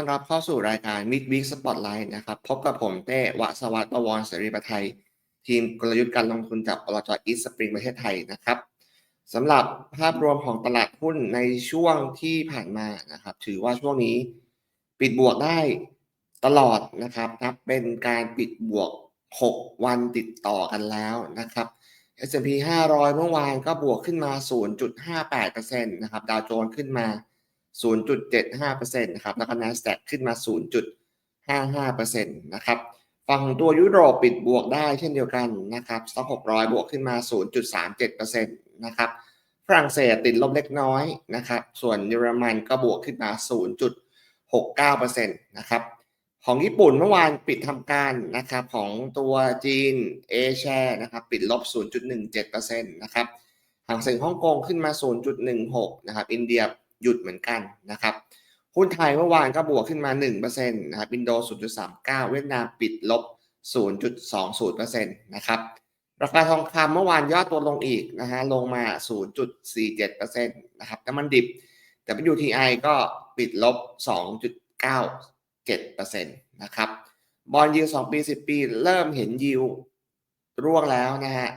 ต้อนรับเข้าสู่รายการ Mid Week Spotlight นะครับ พบกับผมเต้วสวัสดิ์ประวรเสรีประไทย ทีมกลยุทธ์การลงทุนจากบลจอีสปริงประเทศไทยนะครับสำหรับภาพรวมของตลาดหุ้นในช่วงที่ผ่านมานะครับ ถือว่าช่วงนี้ปิดบวกได้ตลอดนะครับนับเป็นการปิดบวก 6 วันติดต่อกันแล้วนะครับ S&P 500 เมื่อวานก็บวกขึ้นมา 0.58%นะครับดาวโจนส์ขึ้นมา 0.75%นะครับแล้วก็ NASDAQ ขึ้นมา 0.55%นะครับฝั่งตัวยุโรปปิดบวกได้เช่นเดียวกันนะครับสต็อก600 บวกขึ้นมา 0.37%นะครับฝรั่งเศสติดลบเล็กน้อยนะครับ ส่วนเยอรมันก็บวกขึ้นมา 0.69%นะครับ ของญี่ปุ่นเมื่อวานปิดทำการนะครับของตัวจีนเอแชนะครับปิดลบ 0.17%นะครับ หางเสียงฮ่องกงขึ้นมา 0.16 นะครับ อินเดีย หยุดเหมือนกันนะครับหุ้นไทยเมื่อวานก็บวกขึ้นมา1%นะครับอินโด 0.39 เวียดนามปิดลบ 0.20%นะครับราคาทองคำเมื่อวานย่อตัวลงอีกนะฮะลงมา 0.47%นะครับน้ำมันดิบแต่ WTI ก็ปิดลบ 2.97%นะครับบอลยิว2ปี 10 ปี เริ่มเห็นยิวร่วงแล้วนะฮะ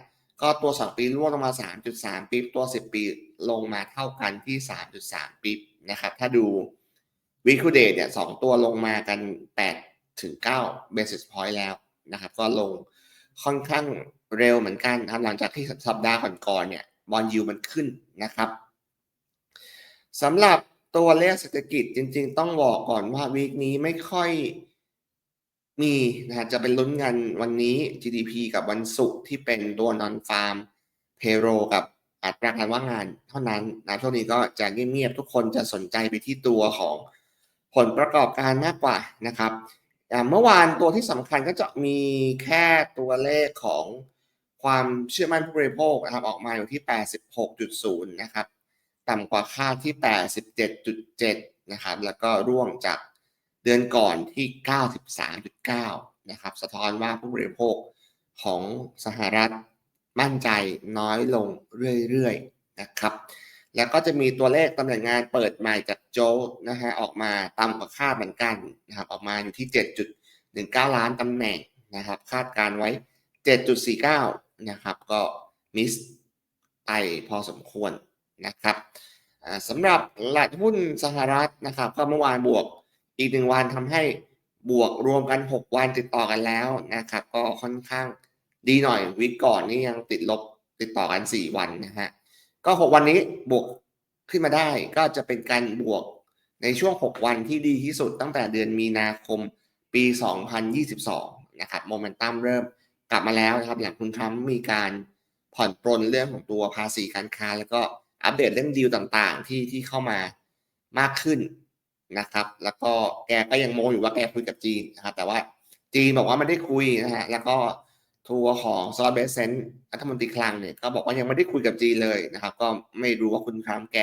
ก็ตัว 2 ปีร่วงลงมา 3.3 ปีตัว 10 ปีลงมาเท่ากันที่ 3.3 ปีนะครับ ถ้าดูวีคูเดตเนี่ยสตัวลงมากัน 8 ถึง9 basis point แล้วนะครับ ก็ลงค่อนข้างเร็วเหมือนกันนะครับหลังจากที่สัปดาห์ก่อนๆเนี่ยบอลยูมันขึ้นนะครับสำหรับตัวเลขเศรษฐกิจจริง ๆ ต้องบอกก่อนว่าวีคนี้ไม่ค่อย มีนะฮะจะเป็นลุ้นกันวันนี้ GDP กับวันศุกร์ที่เป็นตัวนอนฟาร์มเพโรกับอัตราการว่างงานเท่านั้นนะช่วงนี้ก็จะเงียบๆทุกคนจะสนใจไปที่ตัวของผลประกอบการมากกว่านะครับเมื่อวานตัวที่สำคัญก็จะมีแค่ตัวเลขของความเชื่อมั่นผู้บริโภคนะครับออกมาอยู่ที่ 86.0 นะครับ ต่ำกว่าค่าที่ 87.7 นะครับ แล้วก็ร่วงจาก เดือนก่อนที่ 93.9 นะครับ สะท้อนว่าผู้บริโภคของสหรัฐมั่นใจน้อยลงเรื่อยๆนะครับ แล้วก็จะมีตัวเลขตำแหน่งงานเปิดใหม่จากโจนะฮะออกมาต่ำกว่าคาดเหมือนกันนะครับออกมาอยู่ที่ 7.19 ล้านตำแหน่งนะครับ คาดการไว้ 7.49 นะครับ ก็มิสไปพอสมควรนะครับสำหรับหลักหุ้นสหรัฐนะครับ ก็เมื่อวานบวก อีกหนึ่งวันทำให้บวกรวมกัน 6 วันติดต่อกันแล้วนะครับ ก็ค่อนข้างดีหน่อยวิกก่อนนี่ยังติดลบติดต่อกัน 4 วันนะฮะก็ 6 วันนี้บวกขึ้นมาได้ก็จะเป็นการบวกในช่วง 6 วันที่ดีที่สุดตั้งแต่เดือนมีนาคมปี 2022 นะครับโมเมนตัมเริ่มกลับมาแล้วนะครับอย่างคุณทรัมป์มีการผ่อนปรนเรื่องของตัวภาษีการค้า แล้วก็อัปเดตเรื่องดีลต่างๆ ที่ที่เข้ามามากขึ้น นะครับ แล้วก็แกก็ยังโมอยู่ว่าแกคุยกับจีนนะครับแต่ว่าจีนบอกว่าไม่ได้คุยนะฮะแล้วก็ทัวร์ของซอสเบสเซนรัฐมนตรีคลังเนี่ยก็บอกว่ายังไม่ได้คุยกับจีนเลยนะครับ ก็ไม่รู้ว่าคุณทรัมแก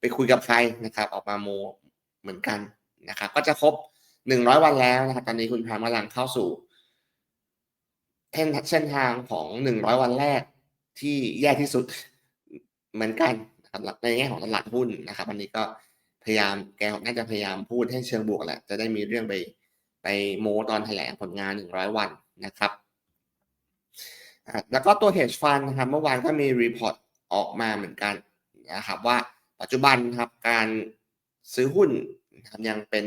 ไปคุยกับใครนะครับ ออกมาโมเหมือนกันนะครับ ก็จะครบหนึ่งร้อยวันแล้วนะครับตอนนี้คุณทรัมกำลังเข้าสู่เส้นทางของหนึ่งร้อยวันแรกที่แย่ที่สุดเหมือนกันนะครับในแง่ของตลาดหุ้นนะครับ อันนี้ก็ พยายามแกน่าจะพยายามพูดให้เชิงบวกแหละจะได้มีเรื่องไปไปโมตอนแถลงผลงานหนึ่งร้อยวันนะครับแล้วก็ตัว hedge fund นะครับเมื่อวานก็มีรีพอร์ตออกมาเหมือนกันนะครับว่าปัจจุบันครับการซื้อหุ้นนะครับยังเป็น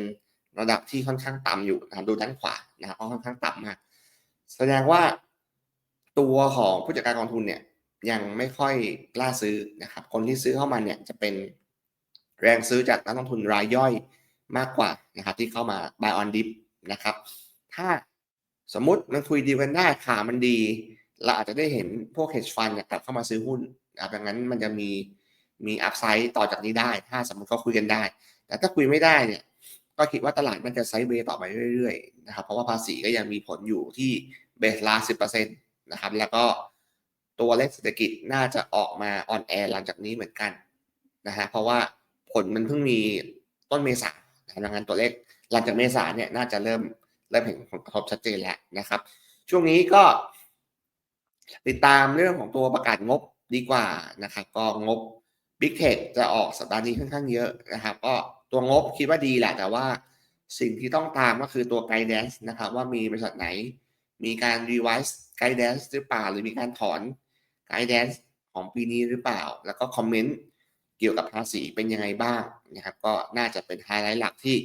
ระดับที่ค่อนข้างต่ำอยู่นะครับดูด้านขวานะครับค่อนข้างต่ำมากแสดงว่าตัวของผู้จัดการกองทุนเนี่ยยังไม่ค่อยกล้าซื้อนะครับ คนที่ซื้อเข้ามาเนี่ยจะเป็น แรงซื้อจากนักลงทุนรายย่อยมากกว่านะครับที่เข้ามา buy on dip นะครับ ถ้าสมมติมันคุยดีกันได้ขามันดี เราอาจจะได้เห็นพวก hedge fund กลับเข้ามาซื้อหุ้นนะครับดังนั้นมันจะมีมีอัพไซด์ต่อจากนี้ได้ ถ้าสมมติเขาคุยกันได้ แต่ถ้าคุยไม่ได้เนี่ยก็คิดว่าตลาดมันจะไซด์เวย์ต่อไปเรื่อยๆนะครับเพราะว่าภาษีก็ยังมีผลอยู่ที่เบสลาสิบเปอร์เซ็นต์นะครับแล้วก็ตัวเลขเศรษฐกิจน่าจะออกมาออนแอร์หลังจากนี้เหมือนกันนะฮะเพราะว่า ผลมันเพิ่งมีต้นเมษาดังนั้นตัวเลขหลังจากเมษาเนี่ยน่าจะเริ่มเริ่มเห็นผลกระทบชัดเจนแล้วนะครับ ช่วงนี้ก็ติดตามเรื่องของตัวประกาศงบดีกว่านะครับ ก็งบ Big Tech จะออกสัปดาห์นี้ค่อนข้างเยอะนะครับ ก็ตัวงบคิดว่าดีแหละแต่ว่าสิ่งที่ต้องตามก็คือตัว guidance นะครับ ว่ามีบริษัทไหน มีการ revise guidance หรือเปล่า หรือมีการถอน guidance ของปีนี้หรือเปล่า แล้วก็คอมเมนต์ เกี่ยวกับภาษีเป็นยังไงบ้างนะครับ ก็น่าจะเป็นไฮไลท์หลักที่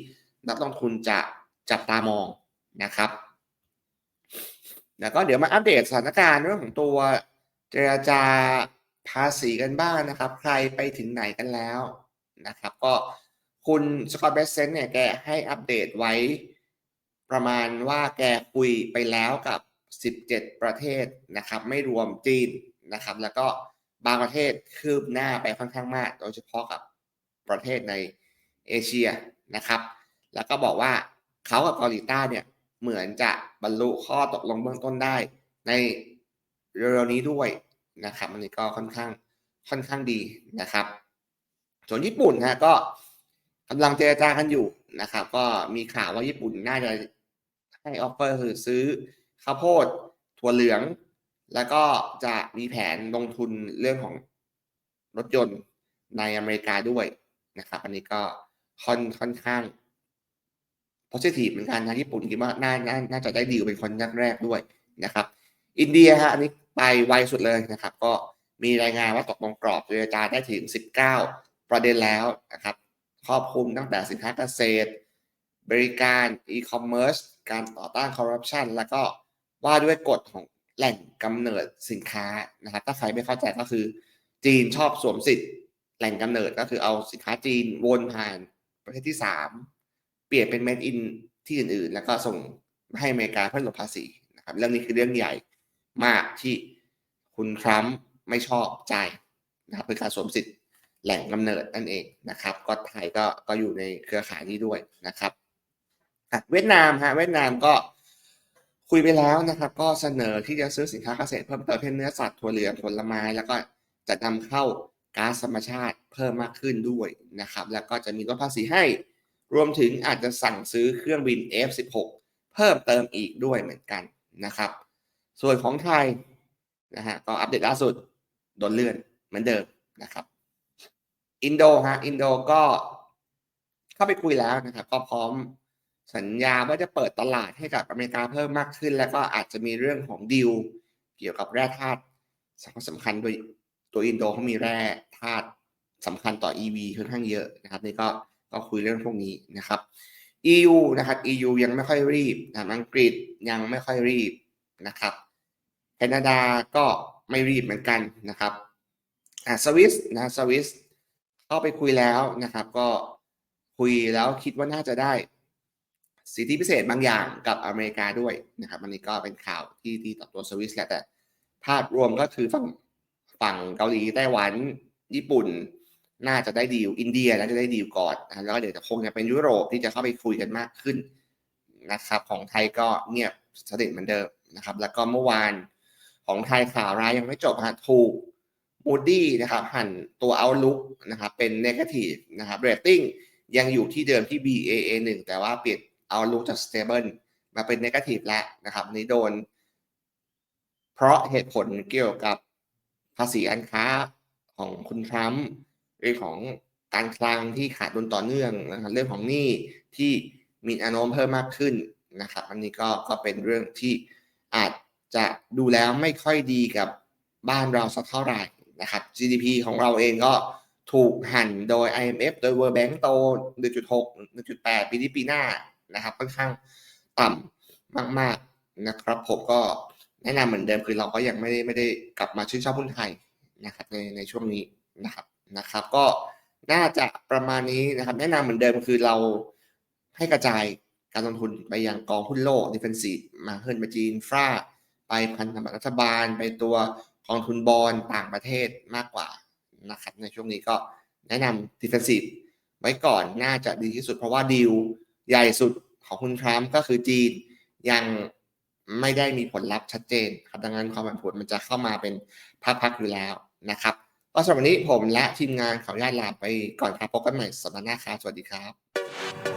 นักลงทุนจะจับตามองนะครับ แล้วก็เดี๋ยวมาอัปเดตสถานการณ์เรื่องของตัวเจรจาภาษีกันบ้างนะครับ ใครไปถึงไหนกันแล้วนะครับ ก็คุณสกอตเบสเซนเนี่ยแกให้อัปเดตไว้ประมาณว่าแกคุยไปแล้วกับ 17 ประเทศนะครับ ไม่รวมจีนนะครับ แล้วก็ บางประเทศคืบหน้าไปค่อนข้างมาก โดยเฉพาะกับประเทศในเอเชียนะครับ แล้วก็บอกว่าเขากับเกาหลีใต้เนี่ยเหมือนจะบรรลุข้อตกลงเบื้องต้นได้ในเร็วๆนี้ด้วยนะครับอันนี้ก็ค่อนข้างค่อนข้างดีนะครับ ส่วนญี่ปุ่นนะก็กำลังเจรจากันอยู่นะครับ ก็มีข่าวว่าญี่ปุ่นน่าจะให้ออฟเฟอร์คือซื้อข้าวโพดถั่วเหลือง แล้วก็จะมีแผนลงทุนเรื่องของรถยนต์ในอเมริกาด้วยนะครับ อันนี้ก็ค่อนค่อนข้าง positive เหมือนกันนะญี่ปุ่นคิดว่าน่าน่าน่าจะได้ดีลเป็นคนแรกๆด้วยนะครับ อินเดียฮะอันนี้ไปไวสุดเลยนะครับ ก็มีรายงานว่าตกลงกรอบเจรจาได้ถึง 19 ประเด็นแล้วนะครับครอบคลุมตั้งแต่สินค้าเกษตร บริการอีคอมเมิร์ซการต่อต้านคอร์รัปชันแล้วก็ว่าด้วยกฎของ แหล่งกำเนิดสินค้านะครับถ้าใครไม่เข้าใจก็คือ จีนชอบสวมสิทธิ์แหล่งกำเนิดก็คือเอาสินค้าจีนวนผ่านประเทศที่ 3 เปลี่ยนเป็น made in ที่อื่นๆ แล้วก็ส่งให้อเมริกาเพื่อลดภาษีนะครับเรื่องนี้คือเรื่องใหญ่มากที่คุณทรัมป์ไม่ชอบใจนะครับคือการสวมสิทธิ์แหล่งกำเนิดนั่นเองนะครับ ก็ไทยก็ก็อยู่ในเครือข่ายนี้ด้วยนะครับเวียดนามฮะเวียดนามก็ คุยไปแล้วนะครับ ก็เสนอที่จะซื้อสินค้าเกษตรเพิ่มเติมเช่นเนื้อสัตว์ถั่วเหลืองผลไม้ แล้วก็จะนำเข้าก๊าซธรรมชาติเพิ่มมากขึ้นด้วยนะครับ แล้วก็จะมีลดภาษีให้ รวมถึงอาจจะสั่งซื้อเครื่องบิน F16 เพิ่มเติมอีกด้วยเหมือนกันนะครับ ส่วนของไทยนะฮะก็อัปเดตล่าสุดโดนเลื่อนเหมือนเดิมนะครับอินโดฮะอินโดก็เข้าไปคุยแล้วนะครับ ก็พร้อม สัญญาว่าจะเปิดตลาดให้กับอเมริกาเพิ่มมากขึ้น แล้วก็อาจจะมีเรื่องของดีลเกี่ยวกับแร่ธาตุสำคัญโดยตัวอินโดเขามีแร่ธาตุสำคัญต่อ EV ค่อนข้างเยอะนะครับนี่ก็ก็คุยเรื่องพวกนี้นะครับ EU นะครับ EU ยังไม่ค่อยรีบนะอังกฤษยังไม่ค่อยรีบนะครับแคนาดาก็ไม่รีบเหมือนกันนะครับอ่าสวิสนะสวิสเข้าไปคุยแล้วนะครับ ก็คุยแล้วคิดว่าน่าจะได้ สิทธิพิเศษบางอย่างกับอเมริกาด้วยนะครับอันนี้ก็เป็นข่าวที่ดีต่อตัวสวิสแหละแต่ภาพรวมก็คือฝั่งฝั่งเกาหลีไต้หวัน ญี่ปุ่น น่าจะได้ดีลอินเดียน่าจะได้ดีลก่อนนะแล้วก็เดี๋ยวจะคงจะเป็นยุโรปที่จะเข้าไปคุยกันมากขึ้นนะครับ ของไทยก็เงียบสถิตเหมือนเดิมนะครับ แล้วก็เมื่อวานของไทยข่าวร้ายยังไม่จบฮะถูกมูดี้นะครับหันตัว Outlook นะครับเป็น Negative นะครับ Rating ยังอยู่ที่เดิมที่ BAA 1 แต่ว่าเปลี่ยน Outlook จาก Stable มาเป็น Negative แล้วนะครับนี้โดน เพราะเหตุผลเกี่ยวกับภาษีอันค้าของคุณทรัมป์เรื่องของการคลังที่ขาดดุลต่อเนื่องนะครับเรื่องของหนี้ที่มีแนวโน้มเพิ่มมากขึ้นนะครับอันนี้ก็ก็เป็นเรื่องที่อาจจะดูแล้วไม่ค่อยดีกับบ้านเราสักเท่าไหร่นะครับ GDP ของเราเองก็ถูกหั่นโดย IMF โดย World Bank โต 1.6 1.8 ปีนี้ปีหน้า นะครับค่อนข้างต่ำมากๆนะครับ ผมก็แนะนำเหมือนเดิมคือเราก็ยังไม่ได้ไม่ได้กลับมาชื่นชอบหุ้นไทยนะครับในในช่วงนี้นะครับนะครับ ก็น่าจะประมาณนี้นะครับ แนะนำเหมือนเดิมคือเราให้กระจายการลงทุนไปยังกองหุ้นโลก defensive มาเฮิร์นไปจีนฟราไปพันธบัตรรัฐบาล ไปตัวกองทุนบอลต่างประเทศมากกว่านะครับในช่วงนี้ก็แนะนำ defensive ไว้ก่อนน่าจะดีที่สุดเพราะว่าดีล ใหญ่สุดของคุณทรัมป์ก็คือจีนยังไม่ได้มีผลลัพธ์ชัดเจนครับดังนั้นความผันผวนมันจะเข้ามาเป็นพักๆอยู่แล้วนะครับก็สำหรับวันนี้ผมและทีมงานขออนุญาตลาไปก่อนครับพบกันใหม่สัปดาห์หน้าครับสวัสดีครับ